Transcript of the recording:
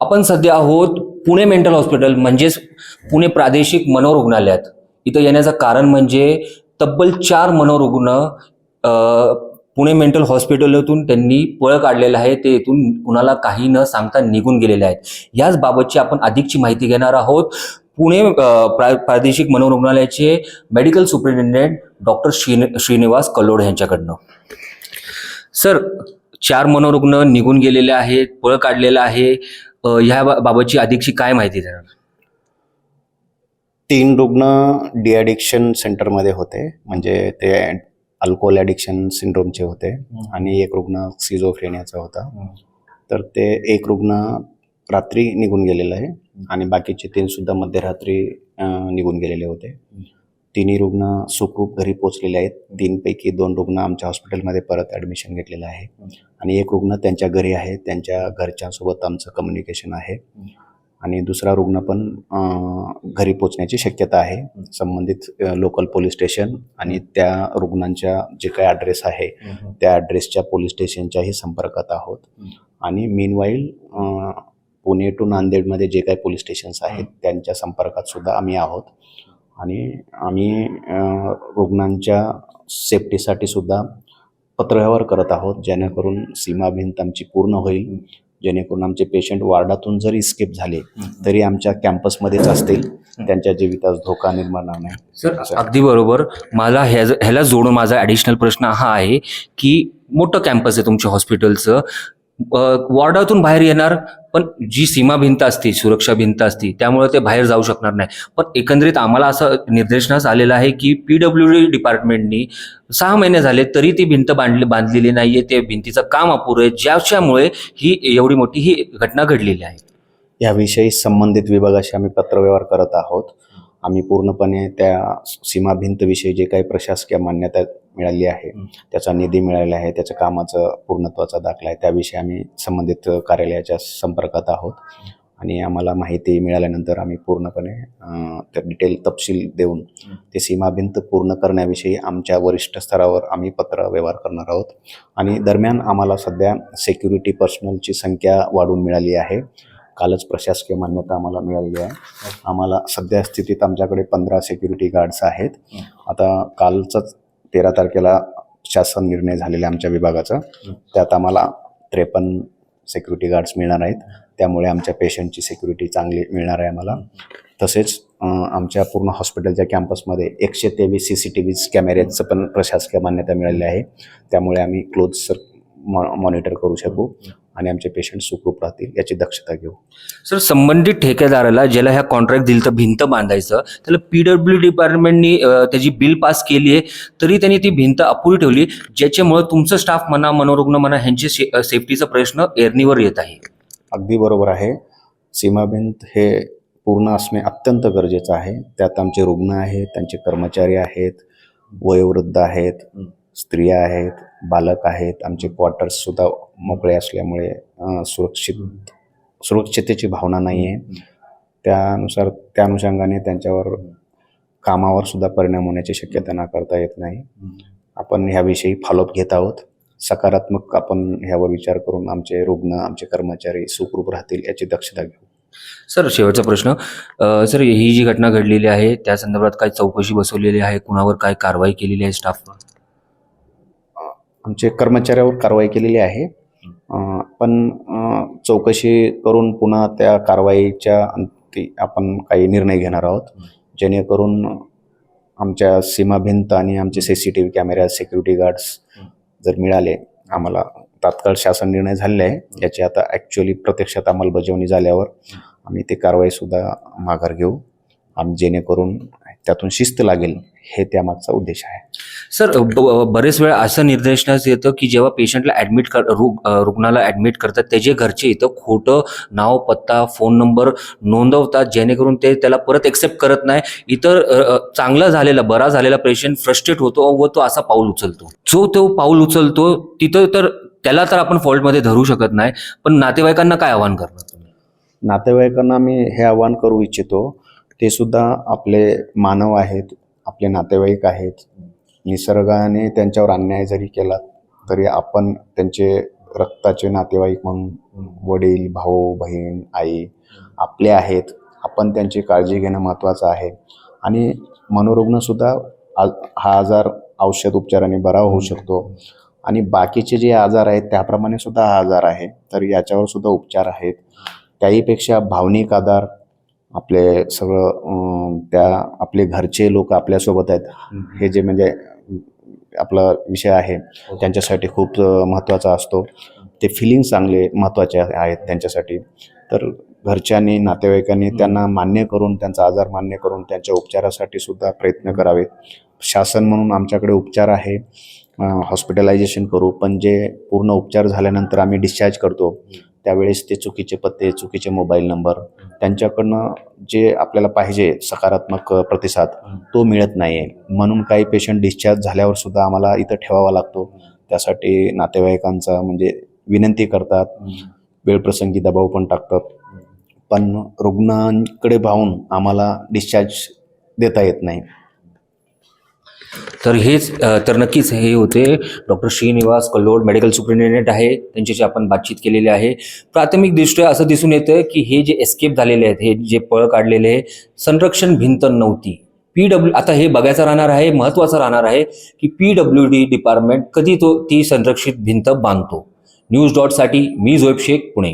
आपण सध्या आहोत पुणे मेंटल हॉस्पिटल म्हणजेच पुणे प्रादेशिक मनोरुग्णालयात. इथं येण्याचं कारण म्हणजे तब्बल चार मनोरुग्ण पुणे मेंटल हॉस्पिटलतून त्यांनी पळ काढलेलं आहे. ते इथून कुणाला काही न सांगता निघून गेलेले आहेत. याच बाबतची आपण अधिकची माहिती घेणार आहोत. पुणे प्रा- प्रादेशिक मनोरुग्णालयाचे medical superintendent doctor Shri Shrinivas Kallod यांच्याकडनं. Sir चार मनोरुग्ण निघून गेलेले आहेत पळ काढलेलं आहे. ह्या बाबतची अधिकची काय माहिती देणार? तीन रुग्ण डिॲडिक्शन सेंटरमध्ये होते. म्हणजे ते अल्कोहोल ॲडिक्शन सिंड्रोमचे होते. आणि एक रुग्ण सिझोफ्रेनियाचा होता. तर ते एक रुग्ण रात्री निघून गेलेलं आहे. आणि बाकीचे तीन सुद्धा मध्यरात्री निघून गेलेले होते. तिन्ही रुग्ण सुखरूप घरी पोचलेले आहेत. तीनपैकी दोन रुग्ण आमच्या हॉस्पिटलमध्ये परत ॲडमिशन घेतलेलं आहे. आणि एक रुग्ण त्यांच्या घरी आहे त्यांच्या घरच्यांसोबत आमचं कम्युनिकेशन आहे. आणि दुसरा रुग्ण पण घरी पोचण्याची शक्यता आहे. संबंधित लोकल पोलीस स्टेशन आणि त्या रुग्णांच्या जे काही ॲड्रेस आहे त्या ॲड्रेसच्या पोलीस स्टेशनच्याही संपर्कात आहोत. आणि मीनवाईल पुणे टू नांदेडमध्ये जे काही पोलीस स्टेशन्स आहेत त्यांच्या संपर्कात सुद्धा आम्ही आहोत. आणि आम्ही रुग्णांच्या सेफ्टीसाठी सुद्धा पत्रव्यवहार करत आहोत जेणेकरून सीमा भिंत आमची पूर्ण होईल. जेणेकरून आमचे पेशंट वार्डातून जरी स्केप झाले तरी आमच्या कॅम्पसमध्येच असतील. त्यांच्या जीवितास धोका निर्माण नाही. सर अगदी बरोबर. मला ह्या ह्याला जोडून माझा ॲडिशनल प्रश्न हा आहे की मोठं कॅम्पस आहे तुमच्या हॉस्पिटलचं वॉर्डातून बाहेर येणार पण जी सीमा भिंत असते सुरक्षा भिंत असते त्यामुळे ते बाहेर जाऊ शकणार नाही. पण एकंदरीत आम्हाला असं निर्देशनास आलेलं आहे की पी डब्ल्यू डी डिपार्टमेंटनी सहा महिने झाले तरी ती भिंत बांधली बांधलेली नाहीये. त्या भिंतीचं काम अपुरं आहे. ज्याच्यामुळे ही एवढी मोठी ही घटना घडलेली आहे. याविषयी संबंधित विभागाशी आम्ही पत्रव्यवहार करत आहोत. आम्ही पूर्णपणे त्या सीमा भिंतविषयी जे काही प्रशासकीय मान्यता मिळाली आहे त्याचा निधी मिळालेला आहे त्याच्या कामाचं पूर्णत्वाचा दाखला आहे त्याविषयी आम्ही संबंधित कार्यालयाच्या संपर्कात आहोत. आणि आम्हाला माहिती मिळाल्यानंतर आम्ही पूर्णपणे त्या डिटेल तपशील देऊन ते सीमा भिंत पूर्ण करण्याविषयी आमच्या वरिष्ठ स्तरावर आम्ही पत्र व्यवहार करणार आहोत. आणि दरम्यान आम्हाला सध्या सेक्युरिटी पर्सनलची संख्या वाढून मिळाली आहे. कालच प्रशासकीय मान्यता आम्हाला मिळालेली आहे. आम्हाला सध्या स्थितीत आमच्याकडे पंधरा सिक्युरिटी गार्ड्स आहेत. आता कालचाच तेरा तारखेला शासन निर्णय झालेला आहे आमच्या विभागाचा. त्यात आम्हाला त्रेपन्न सिक्युरिटी गार्ड्स मिळणार आहेत. त्यामुळे आमच्या पेशंटची सिक्युरिटी चांगली मिळणार आहे आम्हाला. तसेच आमच्या पूर्ण हॉस्पिटलच्या कॅम्पसमध्ये एकशे तेवीस सी सी टी व्ही कॅमेऱ्याचं पण प्रशासकीय मान्यता मिळाली आहे. त्यामुळे आम्ही क्लोज सर मॉ मॉनिटर करू शकू. आणि आमचे पेशंट सुखरूप राहतील याची दक्षता घेऊ. सर संबंधित ठेकेदाराला ज्याला ह्या कॉन्ट्रॅक्ट दिलं तर भिंत बांधायचं त्याला पी डब्ल्यू डिपार्टमेंटनी त्याची बिल पास केली आहे तरी त्यांनी ती भिंत अपुरी ठेवली ज्याच्यामुळे तुमचं स्टाफ म्हणा मनोरुग्ण म्हणा ह्यांचे से- सेफ्टीचा प्रश्न एरणीवर येत आहे. अगदी बरोबर आहे. सीमाभिंत हे पूर्ण असणे अत्यंत गरजेचं आहे. त्यात आमचे रुग्ण आहेत त्यांचे कर्मचारी आहेत वयोवृद्ध आहेत. स्त्रिया आहेत बालक आहेत आमचे क्वार्टर्स सुद्धा मोकळे असल्यामुळे सुरक्षित सुरक्षितेची भावना नाही आहे त्यानुसार त्या अनुषंगाने त्यांच्यावर कामावर सुद्धा परिणाम होण्याची शक्यता नाकारता येत नाही. आपण ह्याविषयी फॉलोअप घेत आहोत. सकारात्मक आपण ह्यावर विचार करून आमचे रुग्ण आमचे कर्मचारी सुखरूप राहतील याची दक्षता घेऊ. सर शेवटचा प्रश्न. सर ही जी घटना घडलेली आहे त्या संदर्भात काय चौकशी बसवलेली आहे? कुणावर काय कारवाई केलेली आहे स्टाफवर आमचे कर्मचाऱ्यावर कारवाई केलेली आहे. पण चौकशी करून पुन्हा त्या कारवाईच्या अंती आपण काही निर्णय घेणार आहोत. जेणेकरून आमच्या सीमा भिंत आणि आमचे C C T V camera security guards जर मिळाले आम्हाला तात्काळ शासन निर्णय झालेले आहे. याची आता ॲक्च्युअली प्रत्यक्षात अंमलबजावणी झाल्यावर आम्ही ते कारवाईसुद्धा माघार घेऊ. आम जेणेकरून त्यातून शिस्त लागेल हे त्यामागचा उद्देश आहे. सर बरेच वेळा असं निर्देशनास येतं की जेव्हा पेशंटला ॲडमिट कर रुग्णाला ॲडमिट करतात त्याचे घरचे इथं खोटं नाव पत्ता फोन नंबर नोंदवतात जेणेकरून ते त्याला परत एक्सेप्ट करत नाही. इतर चांगला झालेला बरा झालेला पेशंट फ्रस्ट्रेट होतो व तो असा पाऊल उचलतो. जो तो पाऊल उचलतो तिथं तर त्याला तर आपण फॉल्टमध्ये धरू शकत नाही. पण नातेवाईकांना काय आव्हान करणार तुम्ही? नातेवाईकांना मी हे आवाहन करू इच्छितो ते सुद्धा आपले मानव आहेत आपले नातेवाईक आहेत. निसर्गाने त्यांच्यावर अन्याय जरी केला तरी आपण त्यांचे रक्ताचे नातेवाईक म्हणून वडील भाऊ बहीण आई आपले आहेत. आपण त्यांची काळजी घेणं महत्त्वाचं आहे. आणि मनोरुग्णसुद्धा आ- हा आजार औषध उपचाराने बरा होऊ शकतो. आणि बाकीचे जे आजार आहेत त्याप्रमाणे सुद्धा हा आजार आहे. तर याच्यावर सुद्धा उपचार आहेत. त्याहीपेक्षा भावनिक आधार आपले सगळं त्या आपले घरचे लोक आपल्यासोबत आहेत. हे जे म्हणजे आपला विषय आहे त्यांच्यासाठी खूप महत्त्वाचा असतो. ते फिलिंग चांगले महत्त्वाचे आहेत त्यांच्यासाठी. तर घरच्यांनी नातेवाईकांनी त्यांना मान्य करून त्यांचा आजार मान्य करून त्यांच्या उपचारासाठी सुद्धा प्रयत्न करावेत. शासन म्हणून आमच्याकडे उपचार आहे. हॉस्पिटलायझेशन करू पण जे पूर्ण उपचार झाल्यानंतर आम्ही डिस्चार्ज करतो. त्यावेळेस ते चुकीचे पत्ते चुकीचे मोबाईल नंबर त्यांच्याकडनं जे आपल्याला पाहिजे सकारात्मक प्रतिसाद तो मिळत नाही आहे म्हणून काही पेशंट डिस्चार्ज झाल्यावर सुद्धा आम्हाला इथं ठेवावा लागतो. त्यासाठी नातेवाईकांचा म्हणजे विनंती करतात. वेळप्रसंगी दबाव पण टाकतात. पण रुग्णांकडे पाहून आम्हाला डिस्चार्ज देता येत नाही. तर हेच तर नक्कीच हे होते. Doctor Shrinivas Kallod medical superintendent आहे. त्यांच्याशी आपण बातचीत केलेली आहे. प्राथमिकदृष्ट्या असं दिसून येतं की हे जे एस्केप झालेले आहेत हे जे पळ काढलेले आहे संरक्षण भिंत नव्हती. पी डब्ल्यू आता हे बघायचं राहणार आहे महत्त्वाचं राहणार आहे की पी डब्ल्यू डी डिपार्टमेंट कधी तो ती संरक्षित भिंत बांधतो. न्यूज डॉटसाठी मी झोएब शेख पुणे.